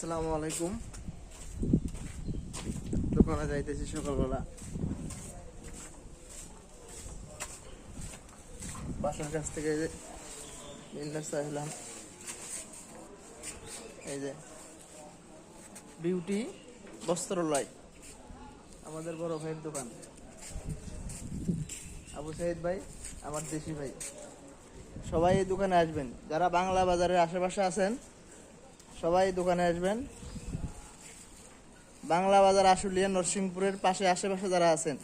আসসালামু আলাইকুম। দোকানে যাইতেছি সকালবেলা। বাসার কাছ থেকে এই যে বিউটি বস্ত্রালয়, আমাদের বড় ভাইয়ের দোকান। আবু সাইদ ভাই, আমার দেশি ভাই। সবাই এই দোকানে আসবেন। যারা বাংলা বাজারের আশেপাশে আছেন সবাই দোকানে আসবেন। বাংলা বাজার আশুলিয়া নরসিংপুরের পাশে আশেপাশে যারা আছেন,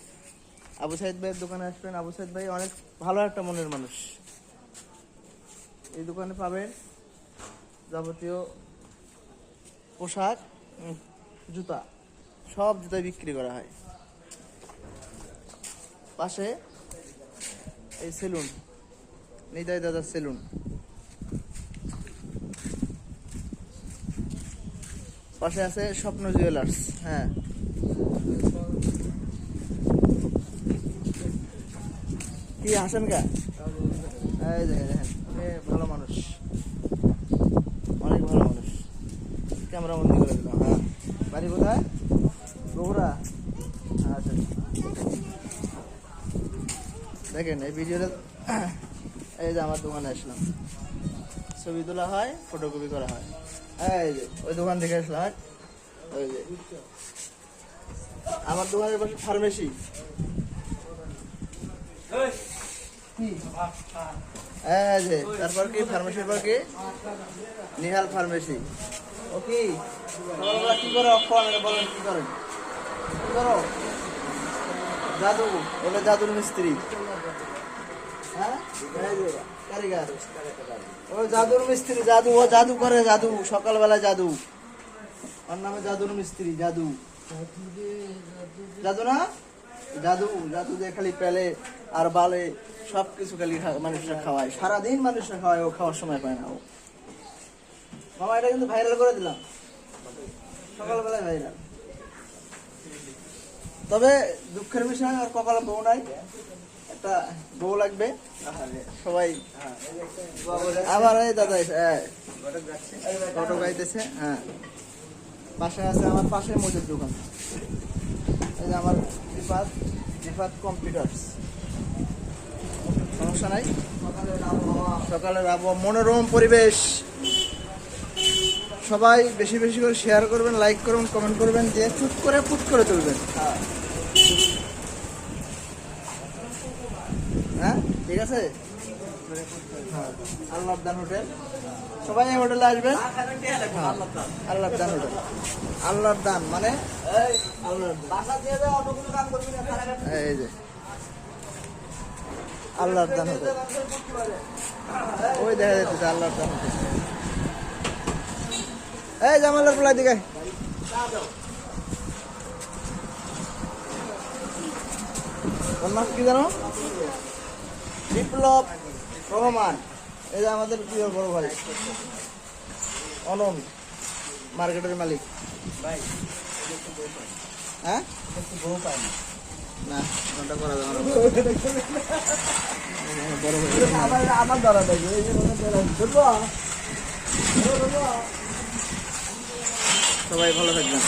আবু সাইদ ভাইয়ের দোকানে আসবেন। আবু সাইদ ভাই অনেক ভালো একটা মনের মানুষ। এই দোকানে পাবেন যাবতীয় পোশাক জুতা, সব জুতা বিক্রি করা হয়। পাশে এই সেলুন নিদাই দাদার সেলুন। পাশে আছে স্বপ্ন জুয়েলার্স হ্যাঁ। কি, হাসেন কা? ভালো মানুষ। অনেক ভালো মানুষ। ক্যামেরা বন্দি করে দিলাম হ্যাঁ। বাড়ি কোথায়? বগুড়া? আচ্ছা। দেখেন, এই ভিডিওটা, এই যে আমার দোকানে আসলাম। ছবি তোলা হয় ফটোকপি করা হয়। ওই দোকান থেকে আসলাম হ্যাঁ? ওই আমার দোকানের পাশে ফার্মেসি তারপর কি? ফার্মেসির পর কি? নিহাল ফার্মেসি ও কি? করো? অক্ষর বলেন কি করেন কি করো? জাদু বলে জাদুর মিস্ত্রি হ্যাঁ এই যে, কারিগর ও জাদুর মিস্ত্রি, জাদু, ও জাদু করে জাদু সকালবেলা জাদু। ওর নামে জাদুর মিস্ত্রি, জাদু। জাদু না? জাদু জাদু দিয়ে খালি পেলে আর বালে সব কিছু খালি মানুষরা খাওয়ায়। সারাদিন মানুষরা খাওয়ায়, ও খাওয়ার সময় পায় না, ও। মামা, এটা কিন্তু ভাইরাল করে দিলাম। সকালবেলায় ভাইরাল তবে দুঃখের বিষয়, আর কপালে বউ নাই। একটা বউ লাগবে। সবাই আবার এই দাদা ঘটক হ্যাঁ। পাশে আছে আমার পাশে দোকান। এই যে আমার রিফাত রিফাত কম্পিউটার্স সমস্যা নাই? সকালের আবহাওয়া মনোরম পরিবেশ। সবাই বেশি বেশি করে শেয়ার করবেন লাইক করবেন কমেন্ট করবেন দিয়ে চুপ করে ফুট করে তুলবেন। হ্যাঁ। আছে? আল্লাহ দান হোটেল। সবাই এই হোটেলে আসবেন? আল্লাহর দান হোটেল। আল্লাহর দান মানে। এই যে। আল্লাহর দান হোটেল। ওই দেখা যাচ্ছে আল্লাহর দান হোটেল। এই জামালের পোলাই দিকে। ওর নাম কি জানো? বিপ্লব রহমান এই যে আমাদের প্রিয় বড় ভাই অনন মার্কেটের মালিক। ভাই হ্যাঁ? বউ পায় না না ওটা করা যাবে না। আমার আমার ধরা দেখবে এই যে ধরা ধরবো? সবাই ভালো থাকবেন।